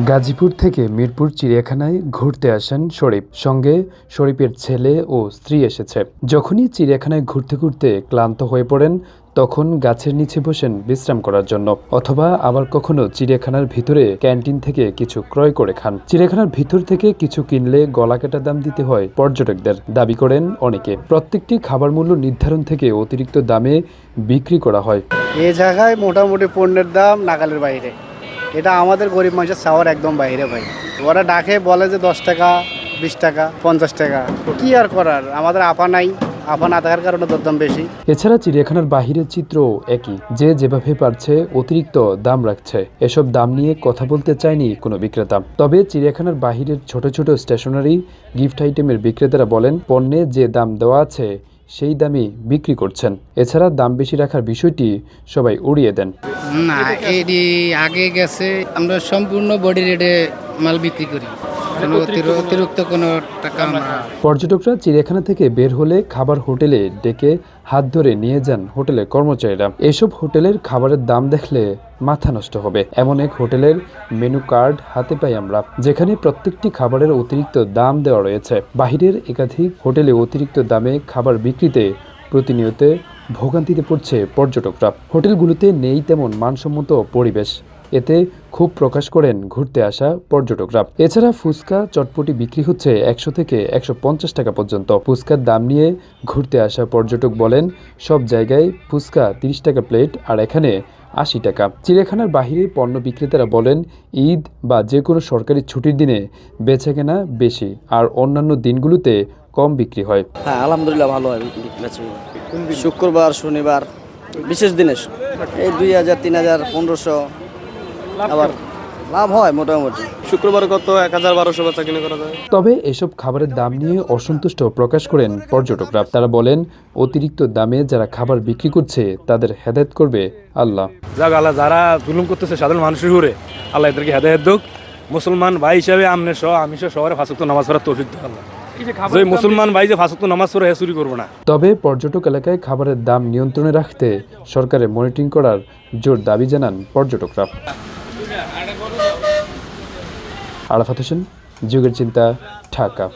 গাজীপুর থেকে মিরপুর চিড়িয়াখানায় ঘুরতে আসেন শরীফ। সঙ্গে শরীফের ছেলে ও স্ত্রী এসেছে। যখনই চিড়িয়াখানায় ঘুরতে ঘুরতে ক্লান্ত হয়ে পড়েন, তখন গাছের নিচে বসেন বিশ্রাম করার জন্য, অথবা আবার কখনো চিড়িয়াখানার ভিতরে ক্যান্টিন থেকে কিছু ক্রয় করে খান। চিড়িয়াখানার ভিতর থেকে কিছু কিনলে গলা কাটা দাম দিতে হয় পর্যটকদের। দাবি করেন অনেকে, প্রত্যেকটি খাবার মূল্য নির্ধারণ থেকে অতিরিক্ত দামে বিক্রি করা হয়। এ জায়গায় মোটামুটি পণ্যের দাম নাগালের বাইরে। এটা আমাদের গরিব মানুষের চাওয়ার একদম বাইরে ভাই। ওরা ডাকে, বলে যে দশ টাকা, বিশ টাকা, পঞ্চাশ টাকা। কি আর করার? আমাদের আপা নাই। আপা না কারণে দরদাম বেশি। এছাড়া চিড়িয়াখানার বাহিরের চিত্র একই। যে যেভাবে পারছে, অতিরিক্ত দাম রাখছে। এসব দাম নিয়ে কথা বলতে চায়নি কোনো বিক্রেতা। তবে চিড়িয়াখানার বাহিরের ছোট ছোট স্টেশনারি গিফট আইটেমের বিক্রেতারা বলেন, পণ্যে যে দাম দেওয়া আছে সেই দামে বিক্রি করছেন। এছাড়া দাম বেশি রাখার বিষয়টি সবাই উড়িয়ে দেন। না, এটি আগে গেছে। আমরা সম্পূর্ণ বডি রেটে মাল বিক্রি করি। কোনো অতিরিক্ত কোনো টাকা আমরা পর্যটকরা চিড়িয়াখানা থেকে বের হলে খাবার হোটেলে ডেকে হাত ধরে নিয়ে যান হোটেলের কর্মচারীরা। এসব হোটেলের খাবারের দাম দেখলে মাথা নষ্ট হবে। এমন এক হোটেলের মেনু কার্ড হাতে পাই আমরা যেখানে প্রত্যেকটি খাবারের অতিরিক্ত দাম দেওয়া রয়েছে। বাহিরের একাধিক হোটেলে অতিরিক্ত দামে খাবার বিক্রিতে প্রতিনিয়ত ভোগান্তিতে পড়ছে পর্যটকরা। হোটেলগুলোতে নেই তেমন মানসম্মত পরিবেশ। এতে খুব প্রকাশ করেন ঘুরতে আসা পর্যটকরা। এছাড়া ফুচকা চটপটি বিক্রি হচ্ছে একশো থেকে একশো পঞ্চাশ টাকা পর্যন্ত। ফুচকার দাম নিয়ে ঘুরতে আসা পর্যটক বলেন, সব জায়গায় ফুচকা তিরিশ টাকা প্লেট আর এখানে আশি টাকা। চিড়িয়াখানার বাহিরে পণ্য বিক্রেতারা বলেন, ঈদ বা যে কোনো সরকারি ছুটির দিনে বেছে বেচাকেনা বেশি আর অন্যান্য দিনগুলোতে কম বিক্রি হয়। হ্যাঁ আলহামদুলিল্লাহ ভালো হয় শুক্রবার, শনিবার, বিশেষ দিনে এই দুই হাজার, তিন হাজার, পনেরোশো আবার লাভ হয় মোটামুটি। শুক্রবার কত? এক হাজার বারোশো বাচ্চা কিনে করা যায়? তবে এসব খাবারের দাম নিয়ে অসন্তুষ্ট প্রকাশ করেন পর্যটকরা। তারা বলেন অতিরিক্ত দামে যারা খাবার বিক্রি করছে তাদের হেদায়ত করবে আল্লাহ। যাক আল্লাহ যারা জুলুম করতেছে সাধারণ মানুষের উপরে আল্লাহ এদেরকে হেদায়ত দুক। মুসলমান ভাই হিসাবে আমনে সহ আমি সহ শহরে ফাঁসক্ত নামাজ পড়ার তৌফিক দেয় আল্লাহ। মুসলমান ভাই যে ফাঁসক্ত নামাজ পড়ে চুরি করব না। তবে পর্যটক এলাকায় খাবারের দাম নিয়ন্ত্রণে রাখতে সরকারের মনিটরিং করার জোর দাবি জানান পর্যটকরা। আরাফাত হোসেন যুগের চিন্তা ঢাকা।